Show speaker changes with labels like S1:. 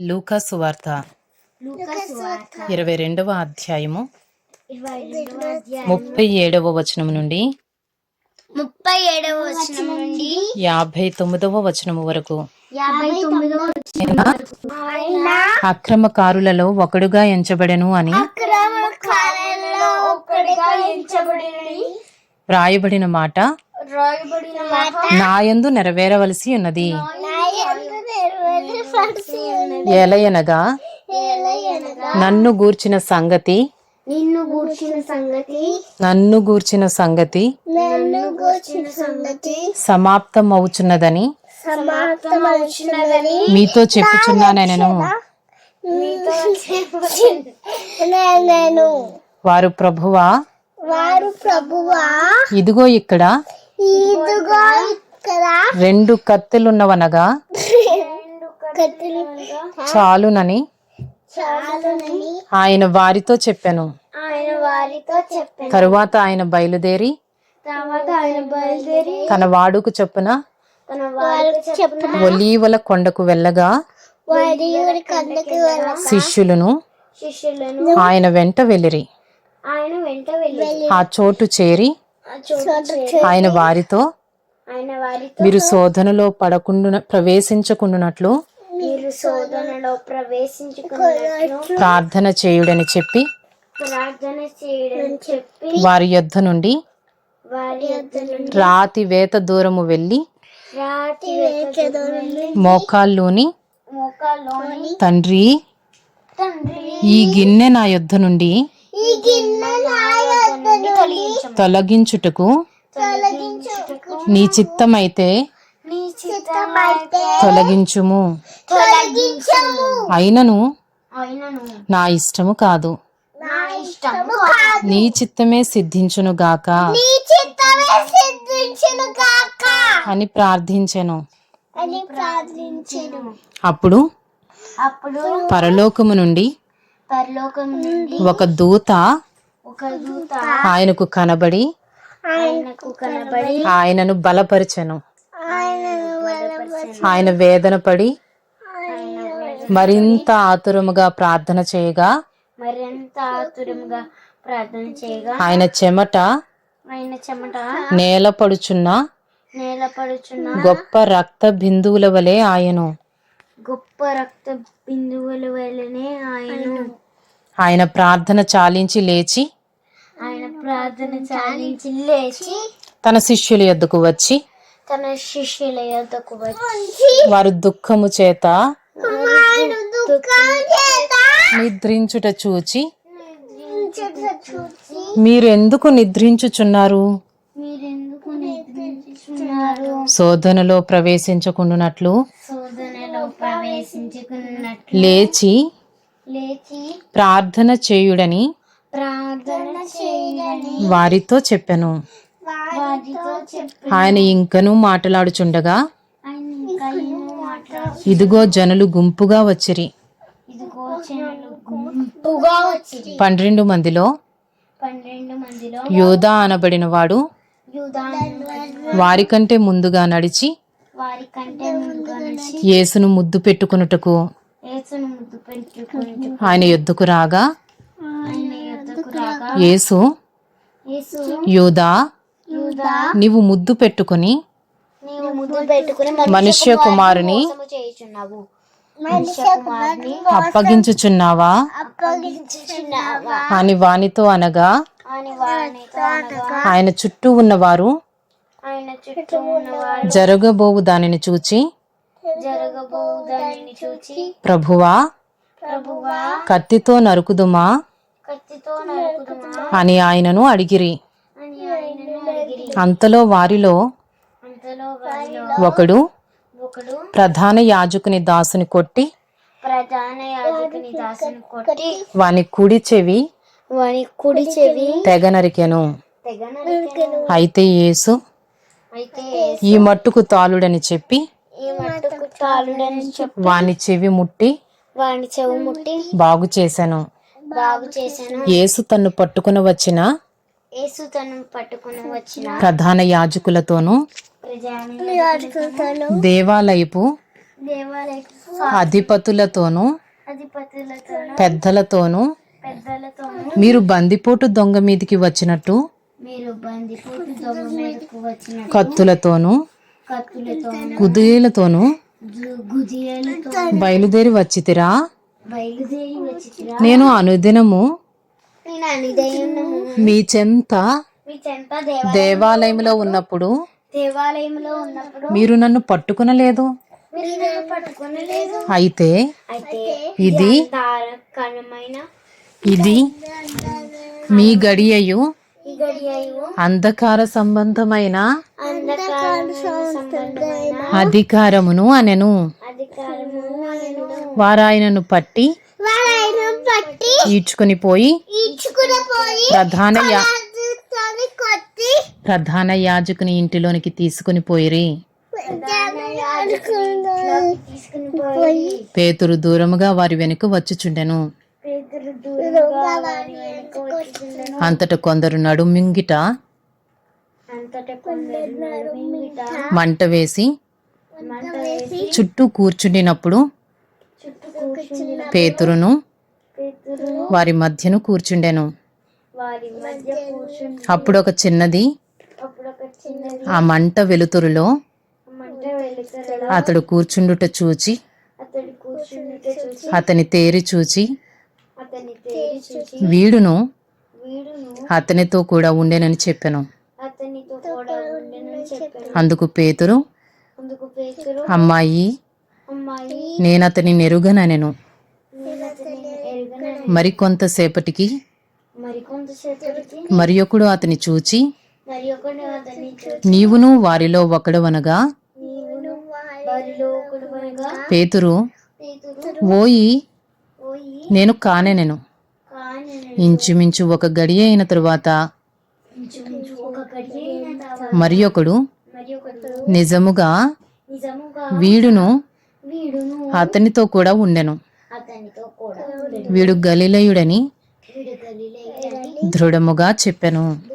S1: లూకా సువార్త ఇరవై రెండవ అధ్యాయము. ముప్పై ఏడవ వచనము నుండి.
S2: ముప్పై ఏడవ వచనం నుండి
S1: యాభై తొమ్మిదవ వచనము వరకు. అక్రమకారులలో ఒకడుగా ఎంచబడెను అని. మాట
S2: రాయబడిన మాట.
S1: నాయందు నెరవేరవలసి ఉన్నది. ఎలయనగా నన్ను గూర్చిన సంగతి
S2: నిన్ను గూర్చిన సంగతి
S1: నన్ను గూర్చిన సంగతి
S2: నన్ను గూర్చిన సంగతి
S1: సమాప్తమవుచున్నదని
S2: సమాప్తమవుతున్నదని
S1: మీతో చెప్పుచున్నానెనను
S2: మీతో నేను.
S1: వారు ప్రభువా
S2: వారు ప్రభువా
S1: ఇదిగో ఇక్కడ
S2: ఇదిగో ఇక్కడ
S1: రెండు కత్తులున్నవనగా
S2: కత్తులు
S1: చాలునని ఆయన వారితో చెప్పాను.
S2: ఆయన వారితో చెప్పాను.
S1: తరువాత ఆయన బయలుదేరి
S2: తర్వాత ఆయన బయలుదేరి
S1: తన వాడుకు చొప్పున
S2: తన వారికి చెప్పిన
S1: ఒలీవల కొండకు వెళ్ళగా శిష్యులను
S2: శిష్యులను
S1: ఆయన వెంట వెళ్ళిరి.
S2: ఆయన వెంట వెళ్ళి
S1: ఆ చోటు చేరి ఆయన వారితో మీరు శోధనలో పడకుండా ప్రవేశించకుండునట్లు
S2: శోధనలో ప్రవేశించుకున్నట్లు
S1: ప్రార్థన చేయుడని చెప్పి
S2: ప్రార్థన చేయడం చెప్పి
S1: వారి యొద్ద నుండి
S2: వారి యొద్ద నుండి
S1: రాతి వేత దూరము వెళ్ళి
S2: రాతి వేచదోని
S1: మోకాల్లోని
S2: మోకాల్లోని
S1: తండ్రి
S2: తండ్రి
S1: ఈ గిన్నె నా యొద్ద నుండి
S2: ఈ గిన్నె నా యొద్ద నుండి
S1: తొలగించుటకు
S2: తొలగించుటకు
S1: నీ చిత్తమైతే తొలగించుము. అయినను నా ఇష్టము కాదు.
S2: నా
S1: చిత్తమే సిద్ధించును గాక. అని ప్రార్థించెను. అప్పుడు
S2: అప్పుడు
S1: పరలోకము నుండి ఒక దూత ఆయనకు కనబడి ఆయనను బలపరిచెను. ఆయన వేదన పడి మరింత ఆతురముగా ప్రార్థన చేయగా
S2: మరింత ఆతురంగా ప్రార్థన చేయగా
S1: ఆయన చెమట
S2: ఆయన చెమట
S1: నేల పడుచున్న
S2: నేలపడుచున్న
S1: గొప్ప రక్త బిందువుల వలె ఆయను.
S2: గొప్ప రక్త బిందువుల వలనే ఆయన.
S1: ఆయన ప్రార్థన చాలించి లేచి
S2: ఆయన ప్రార్థన చాలించి లేచి
S1: తన శిష్యుల యొద్దకు వచ్చి
S2: తన శిష్యుల యొద్దకు వచ్చి
S1: వారు దుఃఖము చేత
S2: దుఃఖం చేత
S1: నిద్రించుట చూచి మీరు ఎందుకు నిద్రించుచున్నారు? శోధనలో ప్రవేశించకుండునట్లు
S2: ప్రవేశించుకున్నట్లు
S1: లేచి ప్రార్థన చేయుడని వారితో చెప్పెను. ఆయన ఇంకనూ మాట్లాడుచుండగా ఇదిగో జనులు గుంపుగా వచ్చిరి. పన్నెండు మందిలో యోధా అనబడిన వాడు వారికంటే ముందుగా నడిచి యేసును ముద్దు పెట్టుకునుటకు ఆయన యుద్ధకు రాగా యేసు యోధా నీవు ముద్దు పెట్టుకుని
S2: నీవు ముద్దు పెట్టుకుని
S1: మనుష్య కుమారుని అప్పగించుచున్నావా?
S2: అప్పగించుచున్నావా?
S1: అని వానితో అనగా ఆయన చుట్టూ ఉన్నవారు
S2: ఆయన చుట్టూ ఉన్నవారు
S1: జరగబోవు దానిని చూచి
S2: జరగబోవు దానిని చూచి
S1: ప్రభువా
S2: ప్రభువా
S1: కత్తితో నరుకుదుమా? అని ఆయనను అడిగిరి. అంతలో వారిలో ఒకడు ప్రధాన యాజకుని దాసుని కొట్టి
S2: ప్రధాన యాజకుని దాసుని కొట్టి
S1: వాని కుడి చెవి
S2: వాని కుడి చెవి
S1: తెగ నరికెను. అయితే యేసు ఈ మట్టుకు తాలుడని చెప్పి
S2: ఈ మట్టుకు తాలుడని చెప్పి
S1: వాని చెవి ముట్టి
S2: వాని చెవు ముట్టి
S1: బాగు చేశాను.
S2: బాగు చేశాను.
S1: యేసు తన్ను పట్టుకుని వచ్చిన
S2: పట్టుకుని వచ్చిన
S1: ప్రధాన యాజకులతోనూ దేవాలయపు
S2: దేవాలయ
S1: అధిపతులతోనూ
S2: అధిపతులతోనూ
S1: పెద్దలతోనూ
S2: పెద్దలతోనూ
S1: మీరు బందిపోటు దొంగ మీదికి వచ్చినట్టు
S2: మీరు బందిపోటు దొంగ మీదకు వచ్చిన
S1: కత్తులతోనూ
S2: కత్తులతోనూ
S1: కుదేలతోనూ
S2: గుదియలతో
S1: బయలుదేరి వచ్చితిరా?
S2: బయలుదేరి
S1: నేను అనుదినము మీ చెంత
S2: మీ చెంత దేవ
S1: దేవాలయంలో ఉన్నప్పుడు?
S2: దేవాలయంలో ఉన్నప్పుడు
S1: మీరు నన్ను పట్టుకునలేదు?
S2: మీరు నన్ను పట్టుకునలేదు.
S1: అయితే ఇది ఇది మీ గడియయు అంధకార సంబంధమైన
S2: అంధకారమైన సంబంధమైన
S1: అధికారమును అనెను. వారాయనను పట్టి
S2: వారాయనం పట్టి
S1: ఈడ్చుకొని పోయి
S2: ఈడ్చుకుని పోయి
S1: ప్రధాన ప్రధాన యాజకుని ఇంటిలోనికి తీసుకుని పోయిరి. పేతురు దూరముగా వారి వెనుక వచ్చుచుండెను. అంతట కొందరు నడుమింగిట మంట వేసి చుట్టూ కూర్చుండినప్పుడు పేతురును వారి మధ్యను కూర్చుండెను.
S2: వారి మధ్య కూర్చుని
S1: అప్పుడు ఒక చిన్నది
S2: అప్పుడు ఒక చిన్నది.
S1: ఆ మంట వెలుతురులో
S2: మంట వెలుతురలో
S1: అతడు కూర్చుండుట చూచి
S2: అతడు
S1: అతని తేరి చూచి
S2: అతని తేరి చూసి
S1: వీడును
S2: వీడును
S1: అతనితో కూడా ఉండెనని చెప్పెను.
S2: అతనితో కూడా ఉండెనని చెప్పాను.
S1: అందుకు పేతురు
S2: అందుకు పేతురు
S1: అమ్మాయి
S2: అమ్మాయి
S1: నేను అతని నెరుగననెను.
S2: నేను అతని ఎరుగనని
S1: మరి కొంతసేపటికి
S2: మరి కొంతసేపటికి
S1: మరి ఒకడు అతని చూచి నీవును వారిలో ఒకడవనగా పేతురు ఓయి నేను కానెనెను.
S2: కాని
S1: ఇంచుమించు ఒక గడియ అయిన తరువాత
S2: ఇంచుమించు ఒక గడియ అయిన తర్వాత
S1: మరి ఒకడు నిజముగా వీడును అతనితో కూడా ఉండెను.
S2: వీడు గలిలయుడని
S1: దృఢముగా చెప్పెను.